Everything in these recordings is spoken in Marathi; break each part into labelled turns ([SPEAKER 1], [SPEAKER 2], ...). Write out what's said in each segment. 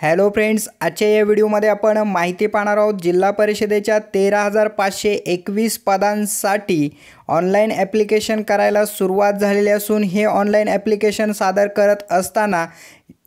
[SPEAKER 1] हॅलो फ्रेंड्स आजच्या या व्हिडिओमध्ये आपण माहिती पाहणार आहोत जिल्हा परिषदेच्या तेरा हजार पाचशे एकवीस पदांसाठी ऑनलाईन ॲप्लिकेशन करायला सुरुवात झालेली असून हे ऑनलाईन ॲप्लिकेशन सादर करत असताना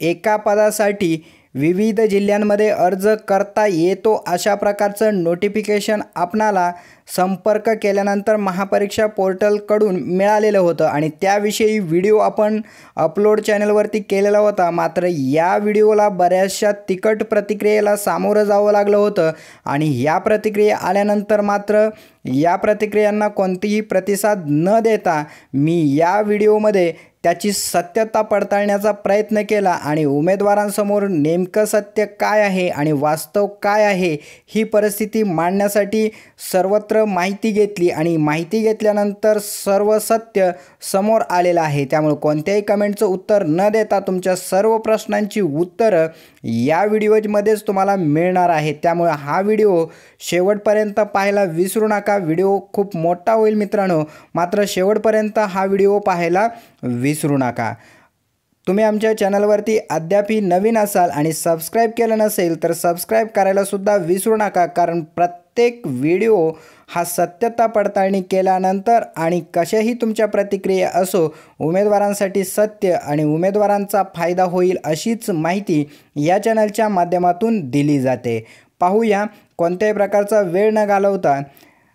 [SPEAKER 1] एका पदासाठी विविध जिल्ह्यांमध्ये अर्ज करता येतो अशा प्रकारचं नोटिफिकेशन आपणाला संपर्क केल्यानंतर महापरीक्षा पोर्टलकडून मिळालेलं होतं. आणि त्याविषयी व्हिडिओ आपण अपलोड चॅनलवरती केलेला होता. मात्र या व्हिडिओला बऱ्याचशा तिकट प्रतिक्रियेला सामोरं जावं लागलं होतं. आणि या प्रतिक्रिया आल्यानंतर मात्र या प्रतिक्रियांना कोणतीही प्रतिसाद न देता मी या व्हिडिओमध्ये त्याची सत्यता पडताळण्याचा प्रयत्न केला आणि उमेदवारांसमोर नेमकं सत्य काय आहे आणि वास्तव काय आहे ही परिस्थिती मांडण्यासाठी सर्वत्र माहिती घेतली आणि माहिती घेतल्यानंतर सर्व सत्य समोर आलेलं आहे. त्यामुळे कोणत्याही कमेंटचं उत्तर न देता तुमच्या सर्व प्रश्नांची उत्तरं या व्हिडिओमध्येच तुम्हाला मिळणार आहे. त्यामुळे हा व्हिडिओ शेवटपर्यंत पाहायला विसरू नका. व्हिडिओ खूप मोठा होईल मित्रांनो. मात्र शेवटपर्यंत हा व्हिडिओ पाहायला विसरू नका. तुम्ही आमच्या चॅनलवरती अद्यापही नवीन असाल आणि सबस्क्राईब केलं नसेल तर सबस्क्राईब करायलासुद्धा विसरू नका कारण प्रत्येक प्रत्येक व्हिडिओ हा सत्यता पडताळणी केल्यानंतर आणि कशाही तुमच्या प्रतिक्रिया असो उमेदवारांसाठी सत्य आणि उमेदवारांचा फायदा होईल अशीच माहिती या चॅनलच्या माध्यमातून दिली जाते. पाहूया कोणत्याही प्रकारचा वेळ न घालवता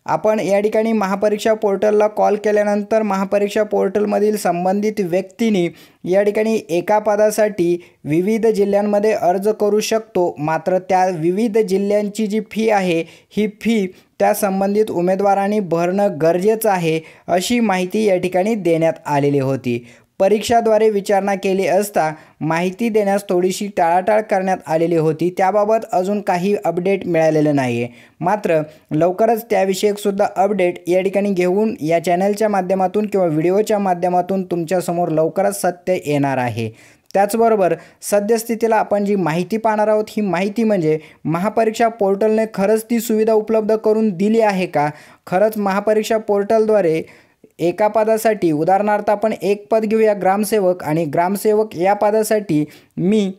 [SPEAKER 1] आपण या ठिकाणी महापरीक्षा पोर्टलला कॉल केल्यानंतर महापरीक्षा पोर्टलमधील संबंधित व्यक्तीने या ठिकाणी एका पदासाठी विविध जिल्ह्यांमध्ये अर्ज करू शकतो. मात्र त्या विविध जिल्ह्यांची जी फी आहे ही फी त्या संबंधित उमेदवारांनी भरणं गरजेचं आहे अशी माहिती या ठिकाणी देण्यात आलेली होती. परीक्षाद्वारे विचारणा केली असता माहिती देण्यास थोडीशी टाळाटाळ करण्यात आलेली होती. त्याबाबत अजून काही अपडेट मिळालेलं नाही आहे मात्र लवकरच त्याविषयकसुद्धा अपडेट या ठिकाणी घेऊन या चॅनलच्या माध्यमातून किंवा व्हिडिओच्या माध्यमातून तुमच्यासमोर लवकरच सत्य येणार आहे. त्याचबरोबर सद्यस्थितीला आपण जी माहिती पाहणार आहोत ही माहिती म्हणजे महापरीक्षा पोर्टलने खरंच ती सुविधा उपलब्ध करून दिली आहे का? खरंच महापरीक्षा पोर्टलद्वारे एका पदासाठी उदाहरणार्थ आपण एक पद घेऊया ग्रामसेवक आणि ग्रामसेवक या पदासाठी मी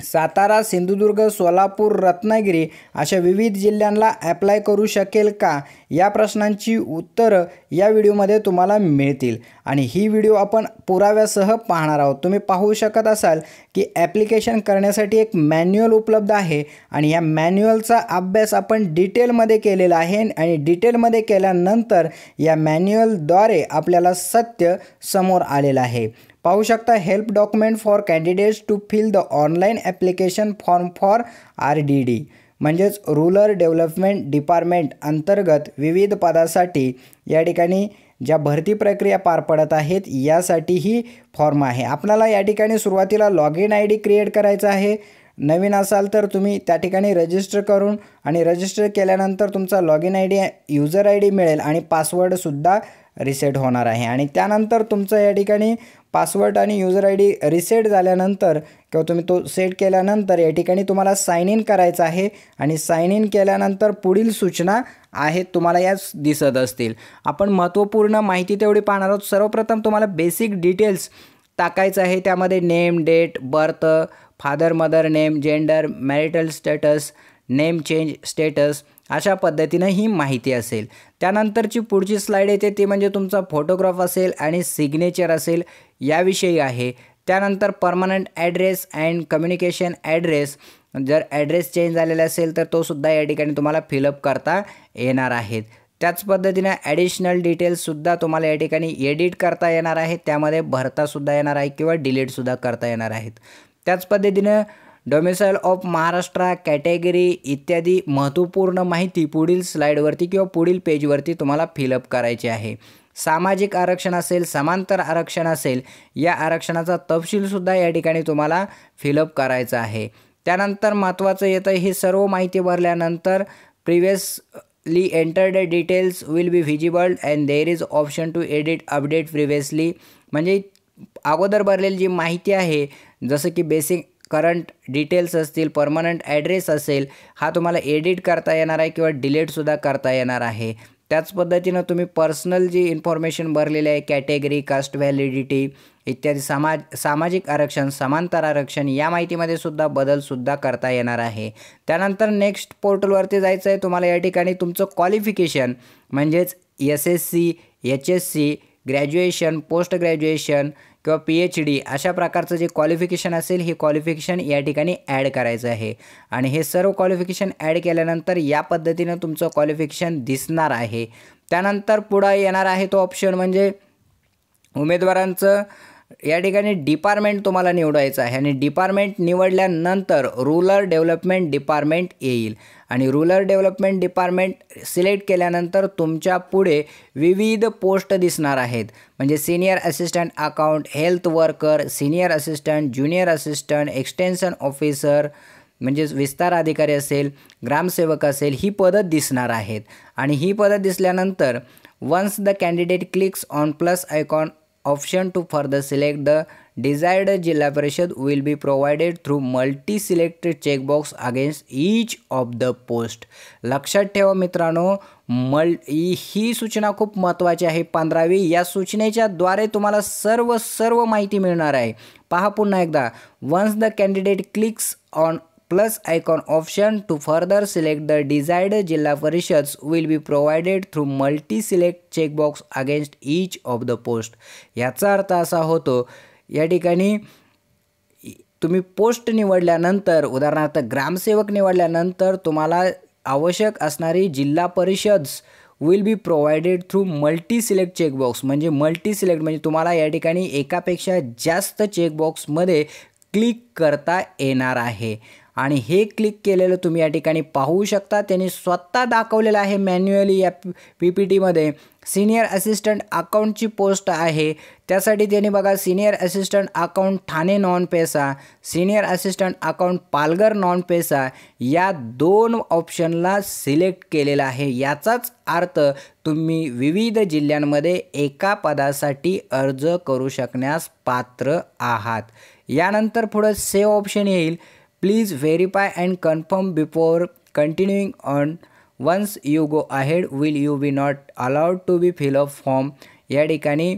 [SPEAKER 1] सातारा सिंधुदुर्ग सोलापूर रत्नागिरी अशा विविध जिल्ह्यांना ॲप्लाय करू शकेल का? या प्रश्नांची उत्तरं या व्हिडिओमध्ये तुम्हाला मिळतील. आणि ही व्हिडिओ आपण पुराव्यासह पाहणार आहोत. तुम्ही पाहू शकत असाल की ॲप्लिकेशन करण्यासाठी एक मॅन्युअल उपलब्ध आहे आणि या मॅन्युअलचा अभ्यास आपण डिटेलमध्ये केलेला आहे आणि डिटेलमध्ये केल्यानंतर या मॅन्युअलद्वारे आपल्याला सत्य समोर आलेलं आहे. पाहू शकता help document for candidates to fill the online application form for R D D म्हणजेच रुरल डेव्हलपमेंट डिपार्टमेंट अंतर्गत विविध पदासाठी या ठिकाणी ज्या भरती प्रक्रिया पार पडत आहेत यासाठी ही फॉर्म आहे. आपल्याला या ठिकाणी सुरुवातीला log in I D create करायचा आहे. नवीन असाल तर तुम्ही त्या ठिकाणी रजिस्टर करून आणि रजिस्टर केल्यानंतर तुमचा log in I D user I D मिळेल आणि पासवर्डसुद्धा रिसेट होणार आहे. आणि त्यानंतर तुमचं या ठिकाणी पासवर्ड आणि युजर आय डी रिसेट झाल्यानंतर किंवा तुम्ही तो सेट केल्यानंतर या ठिकाणी तुम्हाला साईन इन करायचं आहे आणि साईन इन केल्यानंतर पुढील सूचना आहेत तुम्हाला याच दिसत असतील. आपण महत्त्वपूर्ण माहिती तेवढी पाहणार आहोत. सर्वप्रथम तुम्हाला बेसिक डिटेल्स टाकायचं आहे. त्यामध्ये name date birth father mother name gender marital status name change status अशा पद्धतीनं ही माहिती असेल. त्यानंतरची पुढची स्लाईड येते ती म्हणजे तुमचा फोटोग्राफ असेल आणि सिग्नेचर असेल याविषयी आहे. त्यानंतर permanent address and communication address जर ॲड्रेस चेंज झालेला असेल तर तोसुद्धा या ठिकाणी तुम्हाला फिलअप करता येणार आहेत त्याच पद्धतीनं ॲडिशनल डिटेल्ससुद्धा तुम्हाला या ठिकाणी एडिट करता येणार आहे. त्यामध्ये भरतासुद्धा येणार आहे किंवा डिलीटसुद्धा करता येणार आहेत. त्याच पद्धतीनं डोमिसाईल ऑफ महाराष्ट्र कॅटेगरी इत्यादी महत्त्वपूर्ण माहिती पुढील स्लाईडवरती किंवा पुढील पेजवरती तुम्हाला फिलअप करायची आहे. सामाजिक आरक्षण असेल समांतर आरक्षण असेल या आरक्षणाचा तपशीलसुद्धा या ठिकाणी तुम्हाला फिलअप करायचा आहे. त्यानंतर महत्त्वाचं येतं ही सर्व माहिती भरल्यानंतर previously entered details will be visible and there is option to edit update previously म्हणजे अगोदर भरलेली जी माहिती आहे जसं की बेसिक करंट डिटेल्स असतील परमनंट ॲड्रेस असेल हा तुम्हाला एडिट करता येणार आहे किंवा डिलीटसुद्धा करता येणार आहे. त्याच पद्धतीनं तुम्ही पर्सनल जी इन्फॉर्मेशन भरलेली आहे कॅटेगरी कास्ट व्हॅलिडिटी इत्यादी समाज सामाजिक आरक्षण समांतर आरक्षण या माहितीमध्ये सुद्धा बदलसुद्धा करता येणार आहे. त्यानंतर नेक्स्ट पोर्टलवरती जायचं आहे तुम्हाला या ठिकाणी तुमचं क्वालिफिकेशन म्हणजेच S S C H S C graduation post graduation किंवा पी एच डी अशा प्रकारचं जे क्वालिफिकेशन असेल हे क्वालिफिकेशन या ठिकाणी ॲड करायचं आहे. आणि हे सर्व क्वालिफिकेशन ॲड केल्यानंतर या पद्धतीनं तुमचं क्वालिफिकेशन दिसणार आहे. त्यानंतर पुढं येणार आहे तो ऑप्शन म्हणजे उमेदवारांचं या ठिकाणी डिपार्टमेंट तुम्हाला निवडायचं आहे आणि डिपार्टमेंट निवडल्यानंतर रुरल डेव्हलपमेंट डिपार्टमेंट येईल. आणि रुरल डेव्हलपमेंट डिपार्टमेंट सिलेक्ट केल्यानंतर तुमच्यापुढे विविध पोस्ट दिसणार आहेत. म्हणजे senior assistant account health worker senior assistant junior assistant extension officer म्हणजेच विस्तार अधिकारी असेल ग्रामसेवक असेल ही पदं दिसणार आहेत. आणि ही पदं दिसल्यानंतर once the candidate clicks on plus icon option to further select the desired zilla parishad will be provided through multi selected checkbox against each of the post लक्षात ठेवा मित्रांनो मल ही सूचना खूप महत्त्वाची आहे. पंधरावी या सूचनेच्या द्वारे तुम्हाला सर्व सर्व माहिती मिळणार आहे. पहा पुन्हा एकदा. Once the candidate clicks on plus icon option to further select the desired Jilla Parishads will be provided through multi-select checkbox against each of the post. याचा अर्थ असा होतो या ठिकाणी तुम्ही पोस्ट निवडल्यानंतर उदाहरणार्थ ग्रामसेवक निवडल्यानंतर तुम्हाला आवश्यक असणारी zilla parishads will be provided through multi select checkbox म्हणजे मल्टी सिलेक्ट म्हणजे तुम्हाला या ठिकाणी एकापेक्षा जास्त चेकबॉक्समध्ये क्लिक करता येणार आहे. आणि हे क्लिक केलेलं तुम्ही या ठिकाणी पाहू शकता. त्यांनी स्वतः दाखवलेलं आहे मॅन्युअली या पी पी टीमध्ये सिनियर असिस्टंट अकाउंटची पोस्ट आहे. त्यासाठी त्यांनी बघा senior assistant account Thane non PESA senior assistant account Palghar non PESA या दोन ऑप्शनला सिलेक्ट केलेला आहे. याचाच अर्थ तुम्ही विविध जिल्ह्यांमध्ये एका पदासाठी अर्ज करू शकण्यास पात्र आहात. यानंतर पुढं सेव ऑप्शन येईल. Please verify and confirm before continuing on once you go ahead will you be not allowed to be fill up form या ठिकाणी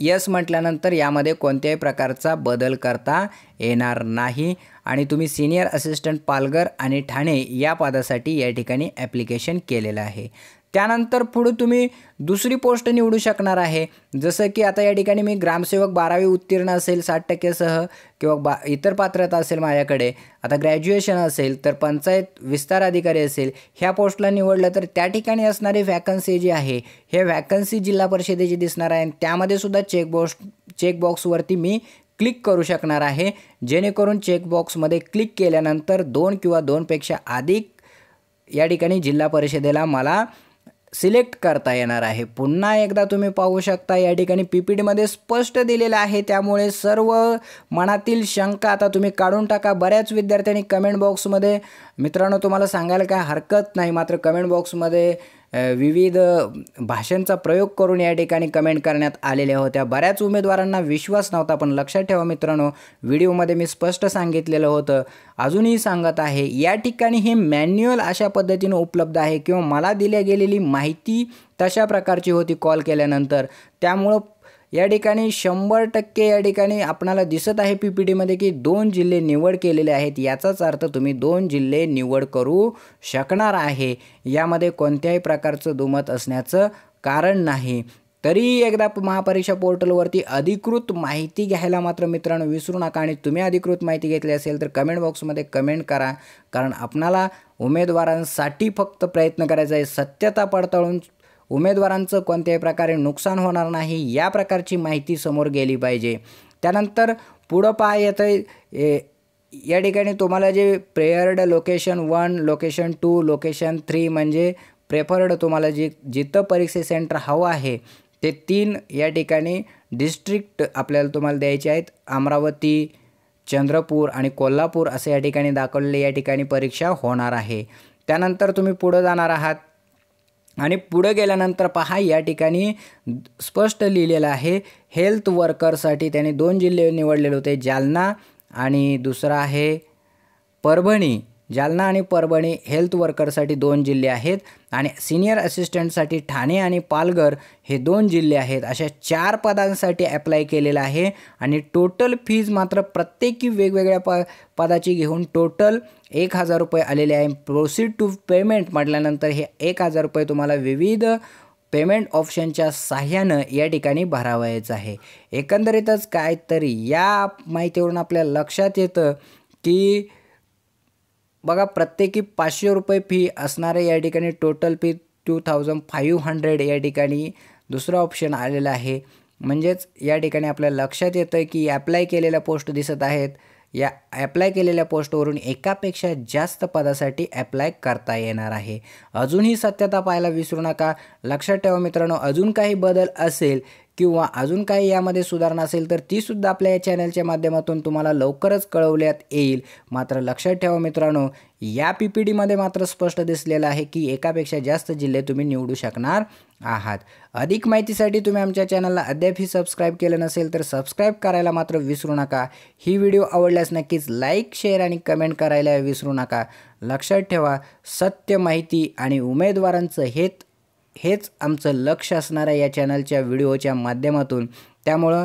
[SPEAKER 1] यस म्हटल्यानंतर यामध्ये कोणत्याही प्रकारचा बदल करता येणार नाही. आणि तुम्ही सिनियर असिस्टंट पालघर आणि ठाणे या पदासाठी या ठिकाणी ॲप्लिकेशन केलेलं आहे. त्यानंतर पुढं तुम्ही दुसरी पोस्ट निवडू शकणार आहे. जसं की आता या ठिकाणी मी ग्रामसेवक बारावी उत्तीर्ण असेल साठ टक्केसह किंवा बा इतर पात्रता असेल माझ्याकडे आता ग्रॅज्युएशन असेल तर पंचायत विस्तार अधिकारी असेल ह्या पोस्टला निवडलं तर त्या ठिकाणी असणारी वॅकन्सी जी आहे हे व्हॅकन्सी जिल्हा परिषदेची दिसणार आहे. आणि त्यामध्ये सुद्धा चेकबॉक्स चेकबॉक्सवरती मी क्लिक करू शकणार आहे. जेणेकरून चेकबॉक्समध्ये क्लिक केल्यानंतर दोन किंवा दोनपेक्षा अधिक या ठिकाणी जिल्हा परिषदेला मला सिलेक्ट करता येणार आहे. पुन्हा एकदा तुम्ही पाहू शकता या ठिकाणी पी पी डीमध्ये स्पष्ट दिलेलं आहे. त्यामुळे सर्व मनातील शंका आता तुम्ही काढून टाका. बऱ्याच विद्यार्थ्यांनी कमेंट बॉक्समध्ये मित्रांनो तुम्हाला सांगायला काय हरकत नाही. मात्र कमेंट बॉक्समध्ये विविध भाषांचा प्रयोग करून या ठिकाणी कमेंट करण्यात आलेल्या होत्या. बऱ्याच उमेदवारांना विश्वास नव्हता पण लक्षात ठेवा मित्रांनो व्हिडिओमध्ये मी स्पष्ट सांगितलेलं होतं. अजूनही सांगत आहे या ठिकाणी हे मॅन्युअल अशा पद्धतीनं उपलब्ध आहे किंवा मला दिल्या गेलेली माहिती तशा प्रकारची होती कॉल केल्यानंतर. त्यामुळं या ठिकाणी शंभर टक्के या ठिकाणी आपणाला दिसत आहे पी पी टीमध्ये की दोन जिल्हे निवड केलेले आहेत. याचाच अर्थ तुम्ही दोन जिल्हे निवड करू शकणार आहे. यामध्ये कोणत्याही प्रकारचं दुमत असण्याचं कारण नाही. तरी एकदा महापरीक्षा पोर्टलवरती अधिकृत माहिती घ्यायला मात्र मित्रांनो विसरू नका आणि तुम्ही अधिकृत माहिती घेतली असेल तर कमेंट बॉक्समध्ये कमेंट करा. कारण आपणाला उमेदवारांसाठी फक्त प्रयत्न करायचा आहे. सत्यता पडताळून उमेदवारांचं कोणत्याही प्रकारे नुकसान होणार नाही या प्रकारची माहिती समोर गेली पाहिजे. त्यानंतर पुढं पहा येतं या ठिकाणी तुम्हाला जे preferred location one location two location three म्हणजे प्रेफर्ड तुम्हाला जे जिथं परीक्षा सेंटर हवं आहे ते तीन या ठिकाणी डिस्ट्रिक्ट आपल्याला तुम्हाला द्यायचे आहेत. अमरावती चंद्रपूर आणि कोल्हापूर असे या ठिकाणी दाखवलेले या ठिकाणी परीक्षा होणार आहे. त्यानंतर तुम्ही पुढं जाणार आहात. आणि पुढं गेल्यानंतर पहा या ठिकाणी स्पष्ट लिहिलेलं आहे हेल्थ वर्करसाठी त्याने दोन जिल्हे निवडलेले होते जालना आणि दुसरा आहे परभणी. जालना आणि परभणी हेल्थ वर्करसाठी दोन जिल्हे आहेत आणि सिनियर असिस्टंटसाठी ठाणे आणि पालघर हे दोन जिल्हे आहेत. अशा चार पदांसाठी अप्लाय केलेलं आहे आणि टोटल फीज मात्र प्रत्येकी वेगवेगळ्या प पदाची घेऊन टोटल एक हजार रुपये आलेले आहे. प्रोसीड टू पेमेंट म्हटल्यानंतर हे एक हजार रुपये तुम्हाला विविध पेमेंट ऑप्शनच्या साह्यानं या ठिकाणी भरावायचं आहे. एकंदरीतच काय तरी या माहितीवरून आपल्या लक्षात येतं की बघा प्रत्येकी पाचशे रुपये फी असणारे या ठिकाणी total fee two thousand five hundred या ठिकाणी दुसरा ऑप्शन आलेला आहे. म्हणजेच या ठिकाणी आपल्याला लक्षात येतं की अप्लाय केलेल्या पोस्ट दिसत आहेत. या ॲप्लाय केलेल्या पोस्टवरून एकापेक्षा जास्त पदासाठी ॲप्लाय करता येणार आहे. अजूनही सत्यता पाहायला विसरू नका. लक्षात ठेवा मित्रांनो अजून काही बदल असेल किंवा अजून काही यामध्ये सुधारणा असेल तर तीसुद्धा आपल्या या चॅनलच्या माध्यमातून तुम्हाला लवकरच कळवल्यात येईल. मात्र लक्षात ठेवा मित्रांनो या पी पी डीमध्ये मात्र स्पष्ट दिसलेलं आहे की एकापेक्षा जास्त जिल्हे तुम्ही निवडू शकणार आहात. अधिक माहितीसाठी तुम्ही आमच्या चॅनलला अद्यापही सबस्क्राईब केलं नसेल तर सबस्क्राईब करायला मात्र विसरू नका. ही व्हिडिओ आवडल्यास नक्कीच लाईक शेअर आणि कमेंट करायला विसरू नका. लक्षात ठेवा सत्य माहिती आणि उमेदवारांचं हेत हेच आमचं लक्ष असणाऱ्या या चॅनलच्या व्हिडिओच्या माध्यमातून. त्यामुळं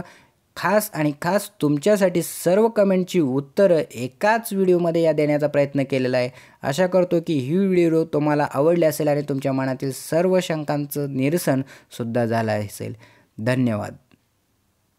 [SPEAKER 1] खास आणि खास तुमच्यासाठी सर्व कमेंटची उत्तरं एकाच व्हिडिओमध्ये या देण्याचा प्रयत्न केलेला आहे. आशा करतो की ही व्हिडिओ तुम्हाला आवडली असेल आणि तुमच्या मनातील सर्व शंकांचं निरसनसुद्धा झालं असेल. धन्यवाद.